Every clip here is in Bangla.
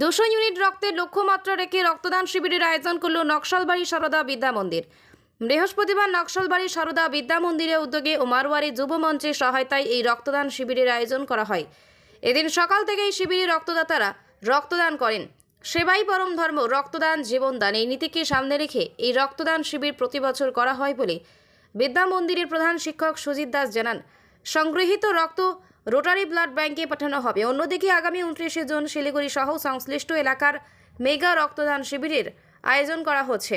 দুশো ইউনিট রক্তের লক্ষ্যমাত্রা রেখে রক্তদান শিবিরের আয়োজন করল নকশালবাড়ি সারদা বিদ্যা মন্দির। বৃহস্পতিবার নকশালবাড়ি সারদা বিদ্যা মন্দিরের উদ্যোগে উমারওয়ারি যুব মঞ্চের সহায়তায় এই রক্তদান শিবিরের আয়োজন করা হয়। এদিন সকাল থেকেই শিবিরে রক্তদাতারা রক্তদান করেন। সেবাই পরম ধর্ম, রক্তদান জীবনদান এই নীতিকে সামনে রেখে এই রক্তদান শিবির প্রতি বছর করা হয় বলে বিদ্যা মন্দিরের প্রধান শিক্ষক সুজিত দাস জানান। সংগৃহীত রক্ত রোটারি ব্লাড ব্যাংকে পাঠানো হবে। অন্যদিকে আগামী উনত্রিশে জুন শিলিগুড়ি সহ সংশ্লিষ্ট এলাকার মেগা রক্তদান শিবিরের আয়োজন করা হচ্ছে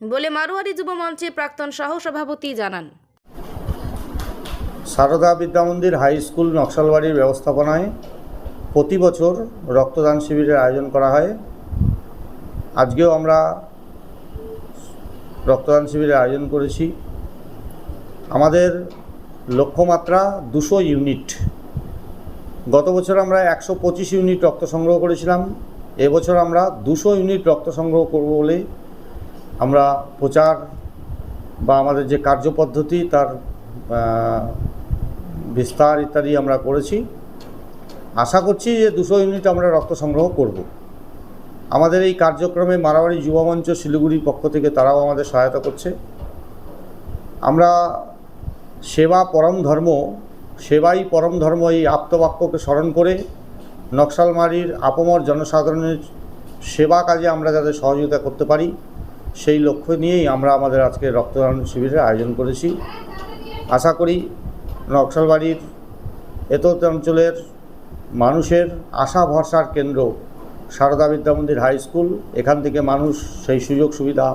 বলে মারোয়ারি যুব মঞ্চের প্রাক্তন সহ সভাপতি জানান। সারদা বিদ্যা মন্দির হাই স্কুল নকশালবাড়ির ব্যবস্থাপনায় প্রতি বছর রক্তদান শিবিরের আয়োজন করা হয়। আজকেও আমরা রক্তদান শিবিরের আয়োজন করেছি। আমাদের লক্ষ্যমাত্রা দুশো ইউনিট গত বছর আমরা একশো পঁচিশ ইউনিট রক্ত সংগ্রহ করেছিলাম। এবছর আমরা দুশো ইউনিট রক্ত সংগ্রহ করব বলে আমরা প্রচার বা আমাদের যে কার্যপদ্ধতি তার বিস্তার ইত্যাদি আমরা করেছি। আশা করছি যে দুশো ইউনিট আমরা রক্ত সংগ্রহ করব। আমাদের এই কার্যক্রমে মারাবাড়ি যুব মঞ্চ শিলিগুড়ির পক্ষ থেকে তারাও আমাদের সহায়তা করছে। আমরা সেবা পরম ধর্ম সেবাই পরম ধর্ম এই আপ্তবাক্যকে স্মরণ করে নকশালমারির আপমর জনসাধারণের সেবা কাজে আমরা যাতে সহযোগিতা করতে পারি, সেই লক্ষ্য নিয়েই আমরা আমাদের আজকে রক্তদান শিবিরের আয়োজন করেছি। আশা করি নকশালবাড়ির এতত অঞ্চলের মানুষের আশা ভরসার কেন্দ্র সারদা বিদ্যা মন্দির হাই স্কুল। এখান থেকে মানুষ সেই সুযোগ সুবিধা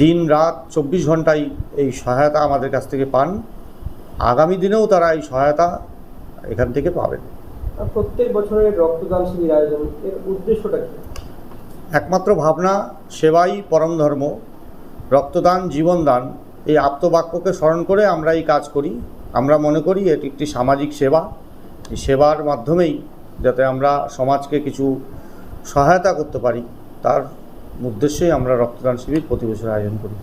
দিন রাত চব্বিশ ঘন্টায় এই সহায়তা আমাদের কাছ থেকে পান। আগামী দিনেও তারা এই সহায়তা এখান থেকে পাবেন। প্রত্যেক বছরের রক্তদান শিবির আয়োজন এর উদ্দেশ্যটা কি? একমাত্র ভাবনা সেবাই পরম ধর্ম। রক্তদান জীবনদান এই আপ্তবাক্যকে স্মরণ করে আমরা এই কাজ করি। আমরা মনে করি এটি একটি সামাজিক সেবা। এই সেবার মাধ্যমেই যাতে আমরা সমাজকে কিছু সহায়তা করতে পারি তার উদ্দেশ্যেই আমরা রক্তদান শিবির প্রতি বছর আয়োজন করি।